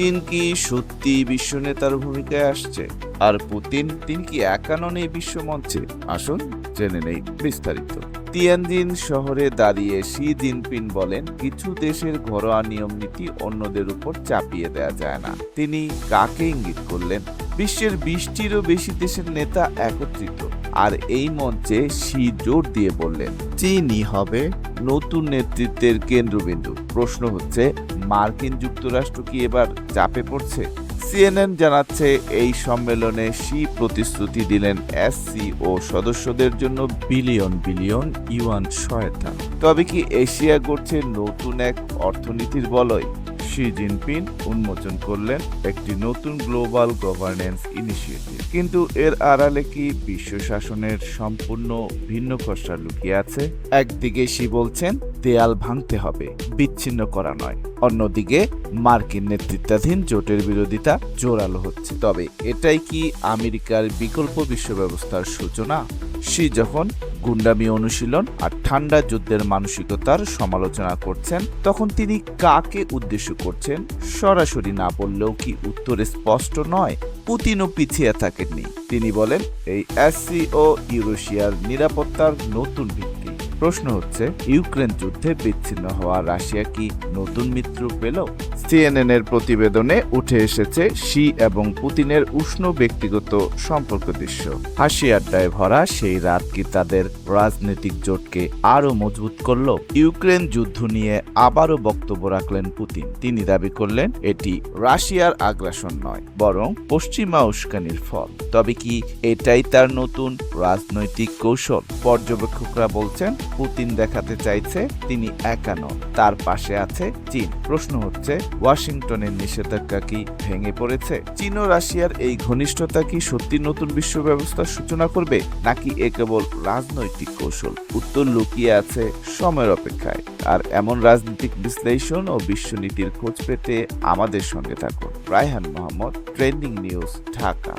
চীন কি সত্যি বিশ্ব নেতার ভূমিকায় আসছে? আর পুতিন, তিনি কি একা নন এই বিশ্ব মঞ্চে আসুন জেনে নেই বিস্তারিত। তিয়ানজিন শহরে দাঁড়িয়ে শি জিনপিং বলেন, কিছু দেশের ঘরোয়া নিয়ম নীতি অন্যদের উপর চাপিয়ে দেয়া যায় না। তিনি কাকে ইঙ্গিত করলেন? বিশ্বের বিশটিরও বেশি দেশের নেতা একত্রিত। আর এই মঞ্চে শি জোর দিয়ে বললেন, চীনই হবে। নতুন নেতৃত্বের কেন্দ্রবিন্দু। প্রশ্ন হচ্ছে, মার্কিন যুক্তরাষ্ট্র কি এবার চাপে পড়ছে? সিএনএন জানাচ্ছে, এই সম্মেলনে সি প্রতিশ্রুতি দিলেন এসসি ও সদস্যদের জন্য বিলিয়ন বিলিয়ন ইউয়ান সহায়তা। তবে কি এশিয়া গড়ছে নতুন এক অর্থনীতির বলয়? শি জিনপিং উন্মোচন করলেন একটি নতুন গ্লোবাল গভর্নেন্স ইনিশিয়েটিভ। কিন্তু এর আড়ালে কি বিশ্ব শাসনের সম্পূর্ণ ভিন্ন খসড়া লুকিয়ে আছে? একদিকে শি বলছেন দেয়াল ভাঙতে হবে, বিচ্ছিন্ন করা নয়। অন্যদিকে, মার্কিন নেতৃত্বাধীন জোটের বিরোধিতা জোরালো হচ্ছে। তবে এটাই কি আমেরিকার বিকল্প বিশ্ব ব্যবস্থার সূচনা? শি যখন গুন্ডামি অনুশীলন আর ঠান্ডা যুদ্ধের মানসিকতার সমালোচনা করছেন, তখন তিনি কাকে উদ্দেশ্য করছেন? সরাসরি না বললেও কি উত্তর স্পষ্ট নয়? পুতিনও পিছিয়ে থাকেননি। তিনি বলেন, এই এসসি ও ইউরোশিয়ার নিরাপত্তার নতুন ভিত্তি। প্রশ্ন হচ্ছে, ইউক্রেন যুদ্ধে বিচ্ছিন্ন হওয়া রাশিয়া কি নতুন মিত্র পেল? সিএনএন এর প্রতিবেদনে উঠে এসেছে শি এবং পুতিনের উষ্ণ ব্যক্তিগত সম্পর্ক দৃশ্য। হাসি আড্ডায় ভরা সেই রাত কি তাদের রাজনৈতিক জোটকে আরও মজবুত করল? ইউক্রেন যুদ্ধ নিয়ে আবারও বক্তব্য রাখলেন পুতিন। তিনি দাবি করলেন, এটি রাশিয়ার আগ্রাসন নয়, বরং পশ্চিমা উস্কানির ফল। তবে কি এটাই তার নতুন রাজনৈতিক কৌশল? পর্যবেক্ষকরা বলছেন পুতিন দেখাতে চাইছে, তিনি একা নন। তার পাশে আছে চীন। প্রশ্ন হচ্ছে, ওয়াশিংটনের নিষেধাজ্ঞা কি ভেঙে পড়েছে? চীন ও রাশিয়ার এই ঘনিষ্ঠতা কি সত্যি নতুন বিশ্ব ব্যবস্থার সূচনা করবে, নাকি এ কেবল রাজনৈতিক কৌশল? উত্তর লুকিয়ে আছে সময়ের অপেক্ষায়। আর এমন রাজনৈতিক বিশ্লেষণ ও বিশ্বনীতির খোঁজ পেতে আমাদের সঙ্গে থাকুন। Raihan Mohammad, trending news, Dhaka.